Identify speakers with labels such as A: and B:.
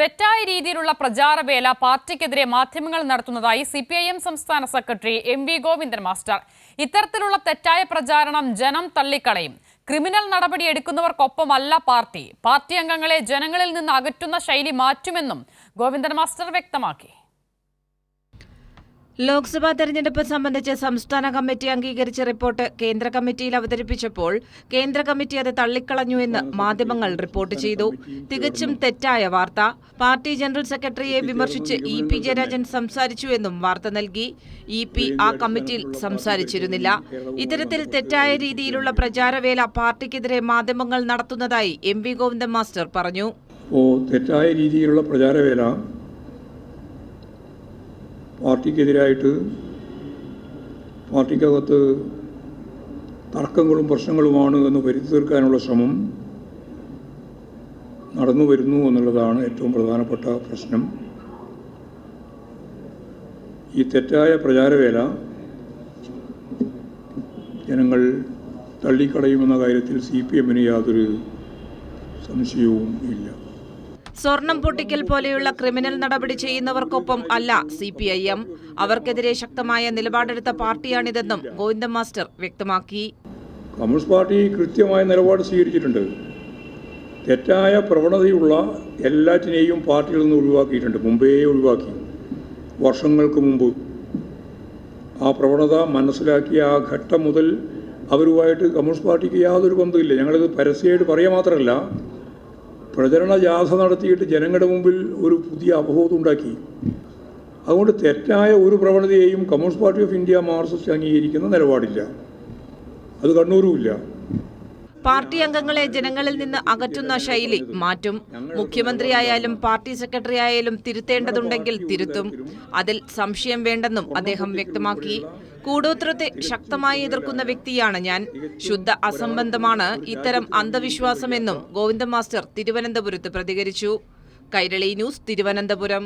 A: തെറ്റായ രീതിയിലുള്ള പ്രചാരവേല പാർട്ടിക്കെതിരെ മാധ്യമങ്ങൾ നടത്തുന്നതായി സി പി ഐ എം സംസ്ഥാന secretary M V Govindan master. ഇത്തരത്തിലുള്ള തെറ്റായ പ്രചാരണം ജനം തള്ളിക്കളയും. ക്രിമിനൽ നടപടി എടുക്കുന്നവർക്കൊപ്പമല്ല പാർട്ടി. പാർട്ടി അംഗങ്ങളെ ജനങ്ങളിൽ നിന്ന് അകറ്റുന്ന ശൈലി മാറ്റുമെന്നും ഗോവിന്ദൻ മാസ്റ്റർ വ്യക്തമാക്കി.
B: ലോക്സഭാ തെരഞ്ഞെടുപ്പ് സംബന്ധിച്ച് സംസ്ഥാന കമ്മിറ്റി അംഗീകരിച്ച റിപ്പോർട്ട് കേന്ദ്ര കമ്മിറ്റിയിൽ അവതരിപ്പിച്ചപ്പോൾ കേന്ദ്ര കമ്മിറ്റി അത് തള്ളിക്കളഞ്ഞു എന്ന് മാധ്യമങ്ങൾ റിപ്പോർട്ട് ചെയ്തു. തികച്ചും തെറ്റായ വാർത്ത. പാർട്ടി ജനറൽ സെക്രട്ടറിയെ വിമർശിച്ച് ഇ പി ജയരാജൻ സംസാരിച്ചുവെന്നും വാർത്ത നൽകി. ഇ പി ആ കമ്മിറ്റിയിൽ സംസാരിച്ചിരുന്നില്ല. ഇത്തരത്തിൽ തെറ്റായ രീതിയിലുള്ള പ്രചാരവേല പാർട്ടിക്കെതിരെ മാധ്യമങ്ങൾ നടത്തുന്നതായി എം വി ഗോവിന്ദൻ മാസ്റ്റർ പറഞ്ഞു.
C: ഓ തെറ്റായ രീതിയിലുള്ള പ്രചാരവേല പാർട്ടിക്കെതിരായിട്ട് പാർട്ടിക്കകത്ത് തർക്കങ്ങളും പ്രശ്നങ്ങളുമാണ് എന്ന് വരുത്തി തീർക്കാനുള്ള ശ്രമം നടന്നു വരുന്നു എന്നുള്ളതാണ് ഏറ്റവും പ്രധാനപ്പെട്ട പ്രശ്നം. ഈ തെറ്റായ പ്രചാരവേല ജനങ്ങൾ തള്ളിക്കളയുമെന്ന കാര്യത്തിൽ സി പി എമ്മിന് യാതൊരു സംശയവും ഇല്ല.
B: സ്വർണം പൊട്ടിക്കൽ പോലെയുള്ള ക്രിമിനൽ നടപടി ചെയ്യുന്നവർക്കൊപ്പം അല്ല സി പി ഐ എം. അവർക്കെതിരെ ശക്തമായ നിലപാടെടുത്ത പാർട്ടിയാണിതെന്നും ഗോവിന്ദ മാസ്റ്റർ വ്യക്തമാക്കി.
C: കമ്മ്യൂണിസ്റ്റ് പാർട്ടി കൃത്യമായ നിലപാട് സ്വീകരിച്ചിട്ടുണ്ട്. തെറ്റായ പ്രവണതയുള്ള എല്ലാറ്റിനെയും പാർട്ടിയിൽ നിന്ന് ഒഴിവാക്കിയിട്ടുണ്ട്. മുമ്പേ ഒഴിവാക്കി. വർഷങ്ങൾക്ക് മുമ്പ്. ആ പ്രവണത മനസ്സിലാക്കിയ ആ ഘട്ടം മുതൽ അവരുമായിട്ട് കമ്മ്യൂണിസ്റ്റ് പാർട്ടിക്ക് യാതൊരു ബന്ധമില്ല ഞങ്ങളിത് പരസ്യമായിട്ട് പറയുക മാത്രമല്ല പ്രചരണ ജാഥ നടത്തിയിട്ട് ജനങ്ങളുടെ മുമ്പിൽ ഒരു പുതിയ അവബോധം ഉണ്ടാക്കി. അതുകൊണ്ട് തെറ്റായ ഒരു പ്രവണതയെയും communist party of India marxist അംഗീകരിക്കുന്ന നിലപാടില്ല. അത് കണ്ണൂരുമില്ല.
B: പാർട്ടി അംഗങ്ങളെ ജനങ്ങളിൽ നിന്ന് അകറ്റുന്ന ശൈലി മാറ്റും. മുഖ്യമന്ത്രിയായാലും പാർട്ടി സെക്രട്ടറി ആയാലും തിരുത്തേണ്ടതുണ്ടെങ്കിൽ തിരുത്തും. അതിൽ സംശയം വേണ്ടെന്നും അദ്ദേഹം വ്യക്തമാക്കി. കൂടോത്രത്തെ ശക്തമായി എതിർക്കുന്ന വ്യക്തിയാണ് ഞാൻ. ശുദ്ധ അസംബന്ധമാണ് ഇത്തരം അന്ധവിശ്വാസമെന്നും ഗോവിന്ദ മാസ്റ്റർ തിരുവനന്തപുരത്ത് പ്രതികരിച്ചു. കൈരളി ന്യൂസ് തിരുവനന്തപുരം.